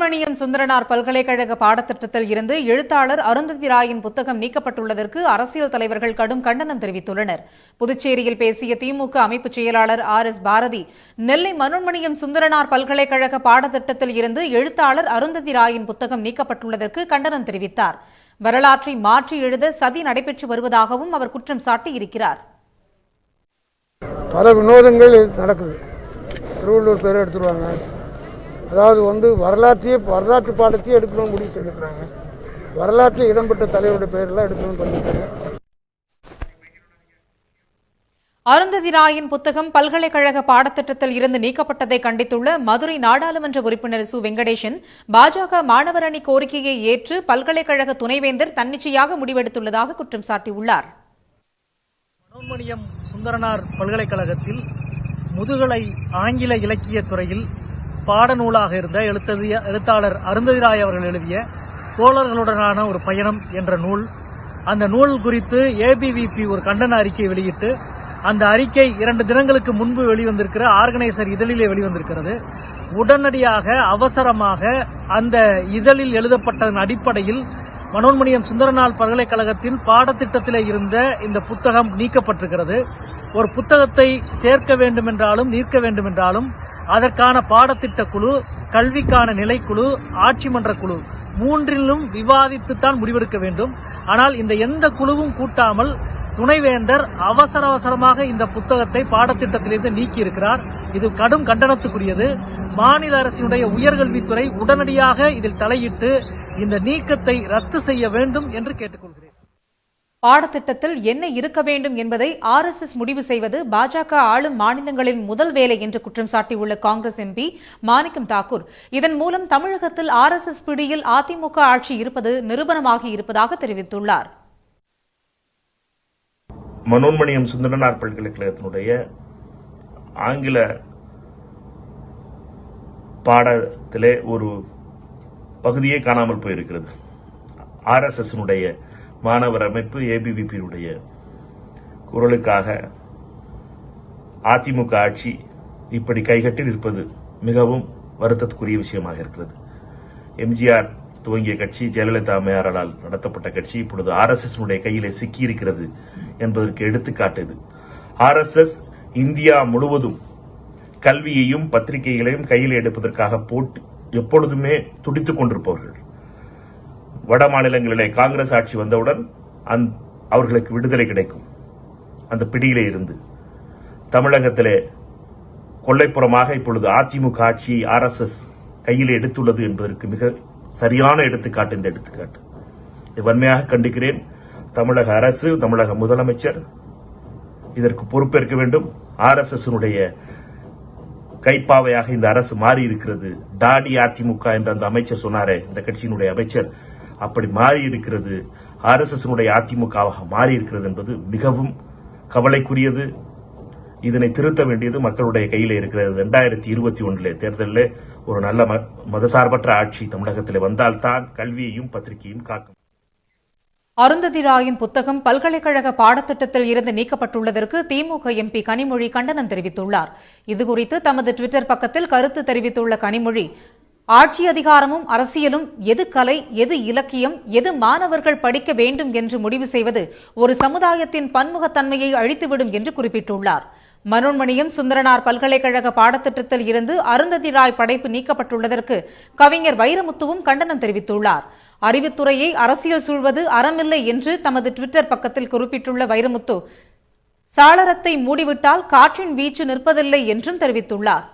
சுப்பிரமணியம் சுந்தரனார் பல்கலைக்கழக பாடத்திட்டத்தில் இருந்து எழுத்தாளர் அருந்ததி ராயின் புத்தகம் நீக்கப்பட்டுள்ளதற்கு அரசியல் தலைவர்கள் கடும் கண்டனம் தெரிவித்துள்ளனர். புதுச்சேரியில் பேசிய திமுக அமைப்பு செயலாளர் ஆர் எஸ் பாரதி நெல்லை மனோன்மணியம் சுந்தரனார் பல்கலைக்கழக பாடத்திட்டத்தில் இருந்து எழுத்தாளர் அருந்ததி ராயின் புத்தகம் நீக்கப்பட்டுள்ளதற்கு கண்டனம் தெரிவித்தார். வரலாற்றை மாற்றி எழுத சதி நடைபெற்று வருவதாகவும் அவர் குற்றம் சாட்டியிருக்கிறார். பல வினோதங்கள் நடக்குது. திருவள்ளூர் பேர் எடுத்துருவாங்க. அதாவது வந்து வரலாற்றையே வரலாற்று பாடத்தையே எடுக்கணும்னு முடிவு செஞ்சுக்கிறாங்க வரலாற்றில் இடம்பெற்ற தலைவருடைய பெயரெல்லாம் எடுக்கணும்னு பண்ணிட்டாங்க அருந்ததி ராயின் புத்தகம் பல்கலைக்கழக பாடத்திட்டத்தில் இருந்து நீக்கப்பட்டதை கண்டித்துள்ள மதுரை நாடாளுமன்ற உறுப்பினர் சு. வெங்கடேசன் பாஜக மாணவர் அணி கோரிக்கையை ஏற்று பல்கலைக்கழக துணைவேந்தர் தன்னிச்சையாக முடிவெடுத்துள்ளதாக குற்றம் சாட்டியுள்ளார். மனோன்மணியம் சுந்தரனார் பல்கலைக்கழகத்தில் முதுகலை ஆங்கில இலக்கிய துறையில் பாடநூலாக இருந்த எழுத்தது எழுத்தாளர் அருந்ததிராய் அவர்கள் எழுதிய தோழர்களுடனான ஒரு பயணம் என்ற நூல். அந்த நூல் குறித்து ஏபிவிபி ஒரு கண்டன அறிக்கை வெளியிட்டு அந்த அறிக்கை இரண்டு தினங்களுக்கு முன்பு வெளிவந்திருக்கிற ஆர்கனைசர் இதழிலே வெளிவந்திருக்கிறது. உடனடியாக அவசரமாக அந்த இதழில் எழுதப்பட்டதன் அடிப்படையில் மனோன்மணியம் சுந்தரநாள் பல்கலைக்கழகத்தின் பாடத்திட்டத்திலே இருந்த இந்த புத்தகம் நீக்கப்பட்டிருக்கிறது. ஒரு புத்தகத்தை சேர்க்க வேண்டுமென்றாலும் நீர்க்க நீக்க என்றாலும் அதற்கான பாடத்திட்ட குழு கல்விக்கான நிலைக்குழு ஆட்சி மன்ற குழு மூன்றிலும் விவாதித்துத்தான் முடிவெடுக்க வேண்டும். ஆனால் இந்த எந்த குழுவும் கூட்டாமல் துணைவேந்தர் அவசர அவசரமாக இந்த புத்தகத்தை பாடத்திட்டத்திலிருந்து நீக்கி இருக்கிறார் இது கடும் கண்டனத்துக்குரியது. மாநில அரசினுடைய உயர்கல்வித்துறை உடனடியாக இதில் தலையிட்டு இந்த நீக்கத்தை ரத்து செய்ய வேண்டும் என்று கேட்டுக்கொள்கிறேன். பாடத்திட்டத்தில் என்ன இருக்க வேண்டும் என்பதை ஆர் எஸ் எஸ் முடிவு செய்வது பாஜக ஆளும் மாநிலங்களின் முதல் வேலை என்று குற்றம் சாட்டியுள்ள காங்கிரஸ் எம்பி மாணிக்கம் தாக்கூர். இதன் மூலம் தமிழகத்தில் ஆர் எஸ் எஸ் பிடியில் அதிமுக ஆட்சி இருப்பது நிரூபணமாகி இருப்பதாக தெரிவித்துள்ளார். மனோன்மணியம் சுந்தரனார் பல்கலைக்கழகத்தினுடைய ஆங்கில பாடத்திலே ஒரு பகுதியே காணாமல் போயிருக்கிறது. ஆர்எஸ்எஸ் மாணவர் அமைப்பு ஏபிவிபியுடைய குரலுக்காக அதிமுக ஆட்சி இப்படி கைகட்டி நிற்பது மிகவும் வருத்தத்துக்குரிய விஷயமாக இருக்கிறது. எம்ஜிஆர் துவங்கிய கட்சி ஜெயலலிதா அம்மையாரால் நடத்தப்பட்ட கட்சி இப்பொழுது ஆர்எஸ்எஸ் கையிலே சிக்கியிருக்கிறது என்பதற்கு எடுத்துக்காட்டு இது ஆர்எஸ்எஸ் இந்தியா முழுவதும் கல்வியையும் பத்திரிகைகளையும் கையில் எடுப்பதற்காக போட்டு எப்பொழுதுமே துடித்துக் கொண்டிருப்பவர்கள். வட மாநிலங்களிலே காங்கிரஸ் ஆட்சி வந்தவுடன் அந் அவர்களுக்கு விடுதலை கிடைக்கும். அந்த பிடியிலே இருந்து. தமிழகத்திலே கொள்ளைப்புறமாக இப்பொழுது அதிமுக ஆட்சி ஆர்எஸ்எஸ் கையில் எடுத்துள்ளது என்பதற்கு மிக சரியான எடுத்துக்காட்டு இந்த எடுத்துக்காட்டு. இதை வன்மையாக கண்டிக்கிறேன். தமிழக அரசு தமிழக முதலமைச்சர் இதற்கு பொறுப்பேற்க வேண்டும். ஆர்எஸ்எஸ் கைப்பாவையாக இந்த அரசு மாறி இருக்கிறது டாடி அதிமுக என்ற அந்த அமைச்சர் சொன்னாரே இந்த கட்சியினுடைய அமைச்சர். அப்படி மாறி இருக்கிறது. ஆர்எஸ்எஸ்னுடைய அதிமுகவாக மாறி இருக்கிறது என்பது மிகவும் கவலைக்குரியது. இதனை திருத்த வேண்டியது மக்களுடைய கையில் இருக்கிறது. ரெண்டாயிரத்தி இருபத்தி ஒன்றிலே தேர்தலில் ஒரு நல்ல மதசார்பற்ற ஆட்சி தமிழகத்தில் வந்தால்தான் கல்வியையும் பத்திரிகையும் காக்கும் அருந்ததி ராயின் புத்தகம் பல்கலைக்கழக பாடத்திட்டத்தில் இருந்து நீக்கப்பட்டுள்ளதற்கு திமுக எம்பி கனிமொழி கண்டனம் தெரிவித்துள்ளார். இதுகுறித்து தமது டுவிட்டர் பக்கத்தில் கருத்து தெரிவித்துள்ள கனிமொழி ஆட்சி அதிகாரமும் அரசியலும் எது கலை எது இலக்கியம் எது மாணவர்கள் படிக்க வேண்டும் என்று முடிவு செய்வது ஒரு சமுதாயத்தின் பன்முகத்தன்மையை அழித்துவிடும் என்று குறிப்பிட்டுள்ளார். மனோன்மணியம் சுந்தரனார் பல்கலைக்கழக பாடத்திட்டத்தில் இருந்து அருந்ததி ராய் படைப்பு நீக்கப்பட்டுள்ளதற்கு கவிஞர் வைரமுத்துவும் கண்டனம் தெரிவித்துள்ளார். அறிவுத்துறையை அரசியல் சூழ்வது அறமில்லை என்று தமது டுவிட்டர் பக்கத்தில் குறிப்பிட்டுள்ள வைரமுத்து சாளரத்தை மூடிவிட்டால் காற்றின் வீச்சு நிற்பதில்லை என்றும் தெரிவித்துள்ளார்.